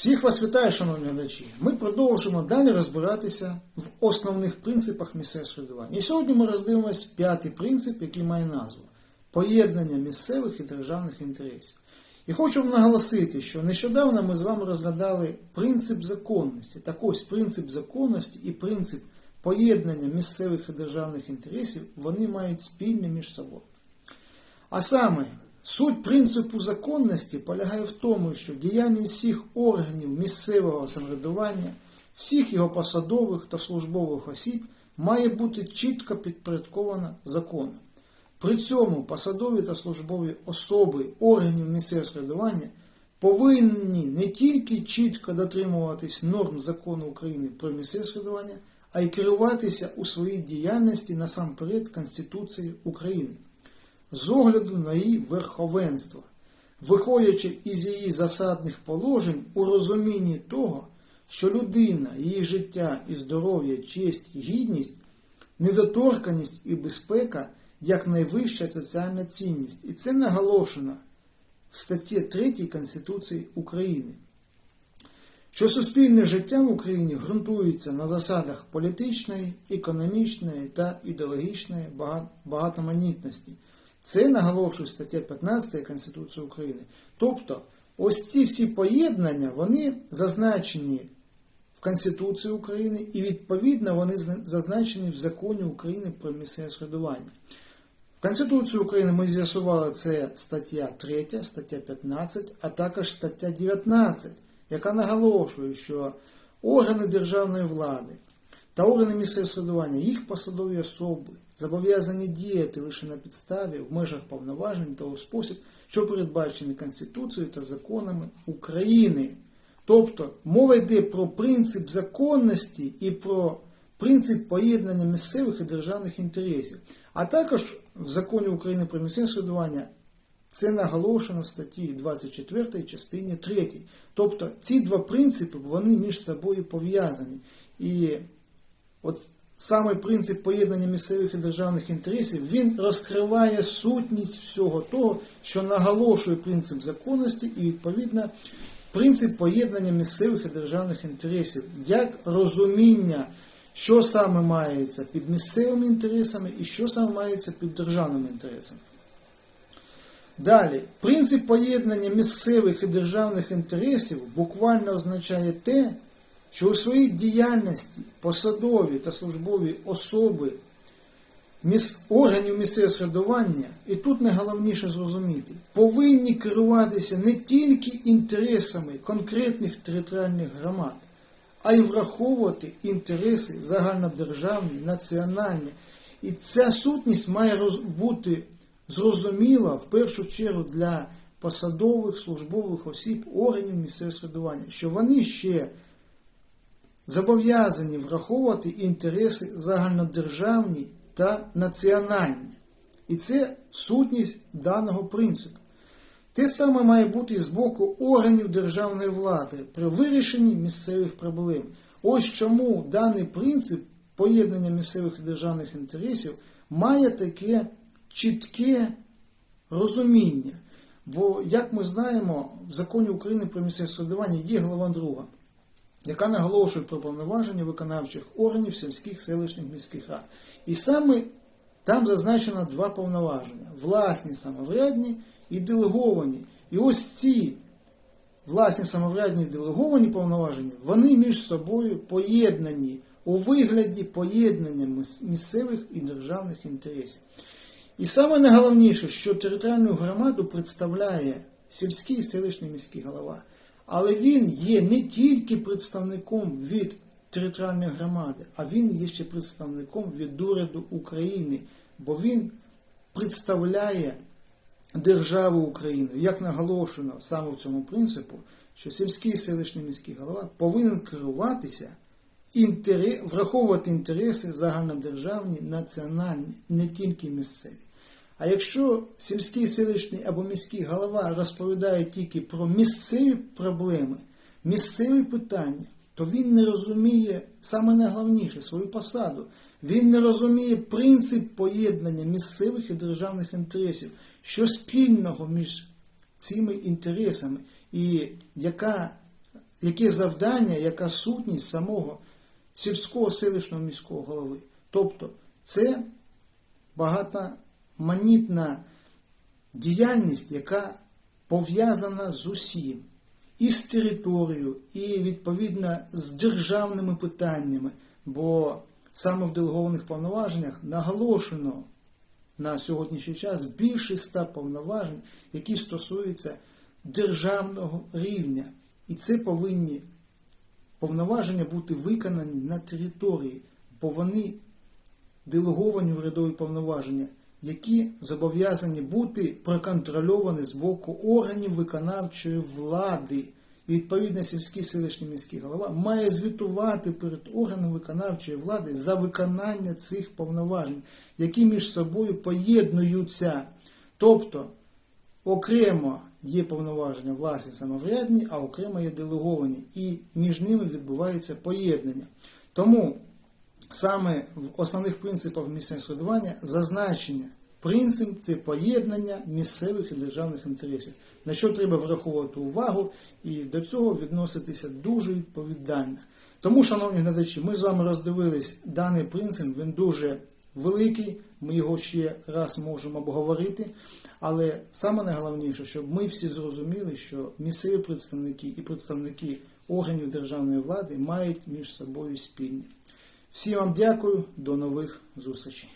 Всіх вас вітаю, шановні глядачі. Ми продовжимо далі розбиратися в основних принципах місцевого самоврядування. І сьогодні ми роздивимось п'ятий принцип, який має назву поєднання місцевих і державних інтересів. І хочу вам наголосити, що нещодавно ми з вами розглядали принцип законності. Так ось принцип законності і принцип поєднання місцевих і державних інтересів вони мають спільне між собою. А саме, суть принципу законності полягає в тому, що діяльність всіх органів місцевого самоврядування, всіх його посадових та службових осіб має бути чітко підпорядкована законом. При цьому посадові та службові особи органів місцевого самоврядування повинні не тільки чітко дотримуватись норм закону України про місцеве самоврядування, а й керуватися у своїй діяльності насамперед Конституцією України з огляду на її верховенство, виходячи із її засадних положень у розумінні того, що людина, її життя і здоров'я, честь і гідність, недоторканість і безпека як найвища соціальна цінність. І це наголошено в статті 3 Конституції України. Що суспільне життя в Україні ґрунтується на засадах політичної, економічної та ідеологічної багатоманітності. Це наголошує стаття 15 Конституції України. Тобто, ось ці всі поєднання, вони зазначені в Конституції України і відповідно вони зазначені в законі України про місцеве самоврядування. В Конституції України ми з'ясували це стаття 3, стаття 15, а також стаття 19, яка наголошує, що органи державної влади та органи місцевого самоврядування, їх посадові особи зобов'язані діяти лише на підставі в межах повноважень та у спосіб, що передбачені Конституцією та законами України. Тобто мова йде про принцип законності і про принцип поєднання місцевих і державних інтересів. А також в законі України про місцеве самоврядування це наголошено в статті 24 частині 3. Тобто ці два принципи вони між собою пов'язані. І от саме принцип поєднання місцевих і державних інтересів він розкриває сутність всього того, що наголошує принцип законності і відповідно принцип поєднання місцевих і державних інтересів як розуміння, що саме мається під місцевими інтересами і що саме мається під державними інтересами. Далі, принцип поєднання місцевих і державних інтересів буквально означає те, що у своїй діяльності посадові та службові особи органів місцевого самоврядування, і тут найголовніше зрозуміти, повинні керуватися не тільки інтересами конкретних територіальних громад, а й враховувати інтереси загальнодержавні, національні. І ця сутність має бути зрозуміла в першу чергу для посадових службових осіб органів місцевого самоврядування, що вони ще зобов'язані враховувати інтереси загальнодержавні та національні. І це сутність даного принципу. Те саме має бути і з боку органів державної влади при вирішенні місцевих проблем. Ось чому даний принцип поєднання місцевих і державних інтересів має таке чітке розуміння. Бо, як ми знаємо, в законі України про місцеве самоврядування є глава 2, яка наголошує про повноваження виконавчих органів сільських селищних міських рад. І саме там зазначено два повноваження: власні самоврядні і делеговані. І ось ці власні самоврядні і делеговані повноваження, вони між собою поєднані у вигляді поєднання місцевих і державних інтересів. І саме найголовніше, що територіальну громаду представляє сільський і селищний міський голова. Але він є не тільки представником від територіальної громади, а він є ще представником від уряду України, бо він представляє державу Україну. Як наголошено саме в цьому принципу, що сільський селищний міський голова повинен керуватися враховувати інтереси загальнодержавні, національні, не тільки місцеві. А якщо сільський селищний або міський голова розповідає тільки про місцеві проблеми, місцеві питання, то він не розуміє саме найголовніше свою посаду. Він не розуміє принцип поєднання місцевих і державних інтересів, що спільного між цими інтересами, і яка яке завдання, яка сутність самого сільського селищного міського голови. Тобто це багатоманітна діяльність, яка пов'язана з усім. І з територією, і відповідно з державними питаннями, бо саме в делегованих повноваженнях наголошено на сьогоднішній час більше ста повноважень, які стосуються державного рівня. І це повинні повноваження бути виконані на території, бо вони делеговані урядові повноваження, які зобов'язані бути проконтрольовані з боку органів виконавчої влади. І відповідно сільський селищний міський голова має звітувати перед органом виконавчої влади за виконання цих повноважень, які між собою поєднуються. Тобто окремо є повноваження власні самоврядні, а окремо є делеговані, і між ними відбувається поєднання. Тому саме в основних принципах місцевого самоврядування зазначення. Принцип це поєднання місцевих і державних інтересів, на що треба враховувати увагу і до цього відноситися дуже відповідально. Тому, шановні глядачі, ми з вами роздивились даний принцип, він дуже великий, ми його ще раз можемо обговорити. Але саме найголовніше, щоб ми всі зрозуміли, що місцеві представники і представники органів державної влади мають між собою спільні. Всім вам дякую, до нових зустрічей.